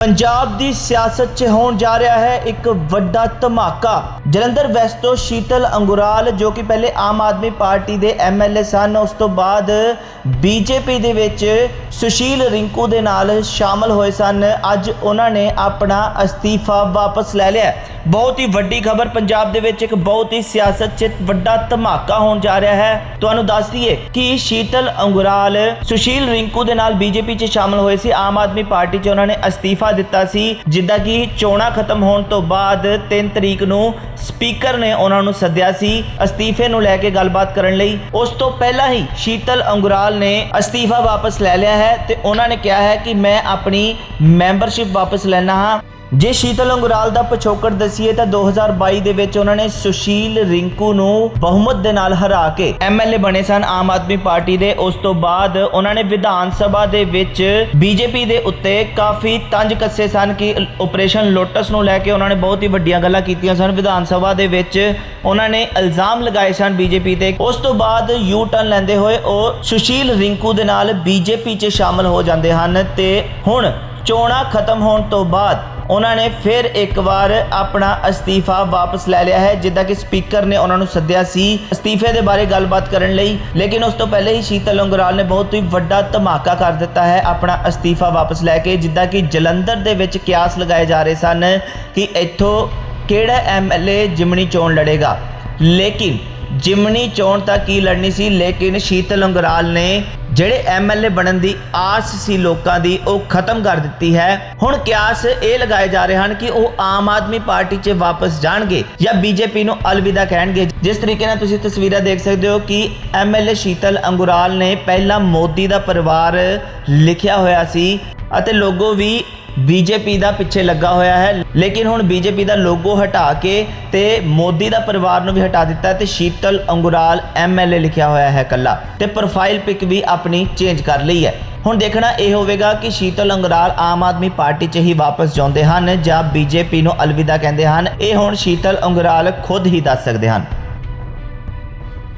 ਪੰਜਾਬ ਦੀ ਸਿਆਸਤ 'ਚ ਹੋਣ ਜਾ ਰਿਹਾ ਹੈ ਇੱਕ ਵੱਡਾ ਧਮਾਕਾ। ਜਲੰਧਰ ਵੈਸਟ ਤੋਂ ਸ਼ੀਤਲ ਅੰਗੁਰਾਲ, ਜੋ ਕਿ ਪਹਿਲੇ ਆਮ ਆਦਮੀ ਪਾਰਟੀ ਦੇ ਐਮਐਲਏ ਸਨ, ਉਸ ਤੋਂ ਬਾਅਦ ਬੀਜੇਪੀ ਦੇ ਵਿੱਚ ਸੁਸ਼ੀਲ ਰਿੰਕੂ ਦੇ ਨਾਲ ਸ਼ਾਮਲ ਹੋਏ ਸਨ। ਅੱਜ ਉਹਨਾਂ ਨੇ ਆਪਣਾ ਅਸਤੀਫਾ ਵਾਪਸ ਲੈ ਲਿਆ। ਬਹੁਤ ਹੀ ਵੱਡੀ ਖਬਰ ਪੰਜਾਬ ਦੇ ਵਿੱਚ ਇੱਕ ਬਹੁਤ ਹੀ ਸਿਆਸਤ 'ਚ ਵੱਡਾ ਧਮਾਕਾ ਹੋਣ ਜਾ ਰਿਹਾ ਹੈ। ਤੁਹਾਨੂੰ ਦੱਸ ਦਈਏ ਕਿ ਸ਼ੀਤਲ ਅੰਗੁਰਾਲ, ਸੁਸ਼ੀਲ ਰਿੰਕੂ ਦੇ ਨਾਲ ਬੀਜੇਪੀ 'ਚ ਸ਼ਾਮਲ ਹੋਏ ਸੀ। ਆਮ ਆਦਮੀ ਪਾਰਟੀ 'ਚ ਉਹਨਾਂ ਨੇ ਅਸਤੀਫਾ ਦਿੱਤਾ ਸੀ, ਜਿੱਦਾਂ ਕਿ ਚੋਣਾਂ ਖਤਮ ਹੋਣ ਤੋਂ ਬਾਅਦ 3 ਤਰੀਕ ਨੂੰ ਸਪੀਕਰ ਨੇ ਉਹਨਾਂ ਨੂੰ ਸੱਦਿਆ ਸੀ ਅਸਤੀਫੇ ਨੂੰ ਲੈ ਕੇ ਗੱਲਬਾਤ ਕਰਨ ਲਈ। ਉਸ ਤੋਂ ਪਹਿਲਾਂ ਹੀ ਸ਼ੀਤਲ ਅੰਗੁਰਾਲ ਨੇ ਅਸਤੀਫਾ ਵਾਪਸ ਲੈ ਲਿਆ ਹੈ ਤੇ ਉਹਨਾਂ ਨੇ ਕਿਹਾ ਹੈ ਕਿ ਮੈਂ ਆਪਣੀ ਮੈਂਬਰਸ਼ਿਪ ਵਾਪਸ ਲੈਣਾ ਹਾਂ। ਜੇ ਸ਼ੀਤਲ ਅੰਗਰਾਲ ਦਾ ਪਿਛੋਕੜ ਦਸੀਏ ਤਾਂ 2022 ਦੇ ਵਿੱਚ ਉਹਨਾਂ ਨੇ ਸੁਸ਼ੀਲ ਰਿੰਕੂ ਨੂੰ ਬਹੁਮਤ ਦੇ ਨਾਲ ਹਰਾ ਕੇ ਐਮਐਲਏ ਬਣੇ ਸਨ ਆਮ ਆਦਮੀ ਪਾਰਟੀ ਦੇ। ਉਸ ਤੋਂ ਬਾਅਦ ਉਹਨਾਂ ਨੇ ਵਿਧਾਨ ਸਭਾ ਦੇ ਵਿੱਚ ਬੀਜੇਪੀ ਦੇ ਉੱਤੇ ਕਾਫੀ ਤੰਜ ਕੱਸੇ ਸਨ ਕਿ ਆਪਰੇਸ਼ਨ ਲੋਟਸ ਨੂੰ ਲੈ ਕੇ ਉਹਨਾਂ ਨੇ ਬਹੁਤ ਹੀ ਵੱਡੀਆਂ ਗੱਲਾਂ ਕੀਤੀਆਂ ਸਨ। ਵਿਧਾਨ ਸਭਾ ਦੇ ਵਿੱਚ ਉਹਨਾਂ ਨੇ ਇਲਜ਼ਾਮ ਲਗਾਏ ਸਨ ਬੀਜੇਪੀ ਤੇ। ਉਸ ਤੋਂ ਬਾਅਦ ਯੂ ਟਰਨ ਲੈਂਦੇ ਹੋਏ ਉਹ ਸੁਸ਼ੀਲ ਰਿੰਕੂ ਦੇ ਨਾਲ ਬੀਜੇਪੀ 'ਚ ਸ਼ਾਮਲ ਹੋ ਜਾਂਦੇ ਹਨ ਤੇ ਹੁਣ ਚੋਣਾਂ ਖਤਮ ਹੋਣ ਤੋਂ ਬਾਅਦ ਉਹਨਾਂ ਨੇ ਫਿਰ ਇੱਕ ਵਾਰ ਆਪਣਾ ਅਸਤੀਫਾ ਵਾਪਸ ਲੈ ਲਿਆ ਹੈ, ਜਿੱਦਾਂ ਕਿ ਸਪੀਕਰ ਨੇ ਉਹਨਾਂ ਨੂੰ ਸੱਦਿਆ ਸੀ ਅਸਤੀਫੇ ਦੇ ਬਾਰੇ ਗੱਲਬਾਤ ਕਰਨ ਲਈ। ਲੇਕਿਨ ਉਸ ਤੋਂ ਪਹਿਲੇ ਹੀ ਸ਼ੀਤਲ ਅੰਗਰਾਲ ਨੇ ਬਹੁਤ ਹੀ ਵੱਡਾ ਧਮਾਕਾ ਕਰ ਦਿੱਤਾ ਹੈ ਆਪਣਾ ਅਸਤੀਫਾ ਵਾਪਸ ਲੈ ਕੇ, ਜਿੱਦਾਂ ਕਿ ਜਲੰਧਰ ਦੇ ਵਿੱਚ ਕਿਆਸ ਲਗਾਏ ਜਾ ਰਹੇ ਸਨ ਕਿ ਇੱਥੋਂ ਕਿਹੜਾ ਐਮਐਲਏ ਜਿਮਣੀ ਚੋਣ ਲੜੇਗਾ। ਲੇਕਿਨ ਜਿਮਣੀ ਚੋਣ ਤਾਂ ਕੀ ਲੜਨੀ ਸੀ? ਲੇਕਿਨ ਸ਼ੀਤਲ ਅੰਗਰਾਲ ਨੇ ਜਿਹੜੇ ਐਮਐਲਏ ਬਣਨ ਦੀ ਆਸ ਸੀ ਲੋਕਾਂ ਦੀ, ਉਹ ਖਤਮ ਕਰ ਦਿੱਤੀ ਹੈ। ਹੁਣ ਕਿਆਸ ਇਹ ਲਗਾਏ ਜਾ ਰਹੇ ਹਨ ਕਿ ਉਹ ਆਮ ਆਦਮੀ ਪਾਰਟੀ 'ਚ ਵਾਪਸ ਜਾਣਗੇ ਜਾਂ ਬੀਜੇਪੀ ਨੂੰ ਅਲਵਿਦਾ ਕਹਿਣਗੇ। ਜਿਸ ਤਰੀਕੇ ਨਾਲ ਤੁਸੀਂ ਤਸਵੀਰਾਂ ਦੇਖ ਸਕਦੇ ਹੋ ਕਿ ਐਮਐਲਏ ਸ਼ੀਤਲ ਅੰਗੁਰਾਲ ਨੇ ਪਹਿਲਾਂ ਮੋਦੀ ਦਾ ਪਰਿਵਾਰ ਲਿਖਿਆ ਹੋਇਆ ਸੀ। ਅਤੇ ਲੋਗੋ ਵੀ ਬੀਜੇਪੀ ਦਾ ਪਿੱਛੇ ਲੱਗਾ ਹੋਇਆ ਹੈ। ਲੇਕਿਨ ਹੁਣ ਬੀਜੇਪੀ ਦਾ ਲੋਗੋ ਹਟਾ ਕੇ ਤੇ ਮੋਦੀ ਦਾ ਪਰਿਵਾਰ ਨੂੰ ਵੀ ਹਟਾ ਦਿੱਤਾ ਤੇ ਸ਼ੀਤਲ ਅੰਗੁਰਾਲ ਐਮਐਲਏ ਲਿਖਿਆ ਹੋਇਆ ਹੈ ਕੱਲਾ ਤੇ ਪ੍ਰੋਫਾਈਲ ਪਿਕ ਵੀ ਆਪਣੀ ਚੇਂਜ ਕਰ ਲਈ ਹੈ। ਹੁਣ ਦੇਖਣਾ ਇਹ ਹੋਵੇਗਾ ਕਿ ਸ਼ੀਤਲ ਅੰਗਰਾਲ ਆਮ ਆਦਮੀ ਪਾਰਟੀ 'ਚ ਹੀ ਵਾਪਸ ਜਾਂਦੇ ਹਨ ਜਾਂ ਬੀਜੇਪੀ ਨੂੰ ਅਲਵਿਦਾ ਕਹਿੰਦੇ ਹਨ। ਇਹ ਹੁਣ ਸ਼ੀਤਲ ਅੰਗਰਾਲ ਖੁਦ ਹੀ ਦੱਸ ਸਕਦੇ ਹਨ।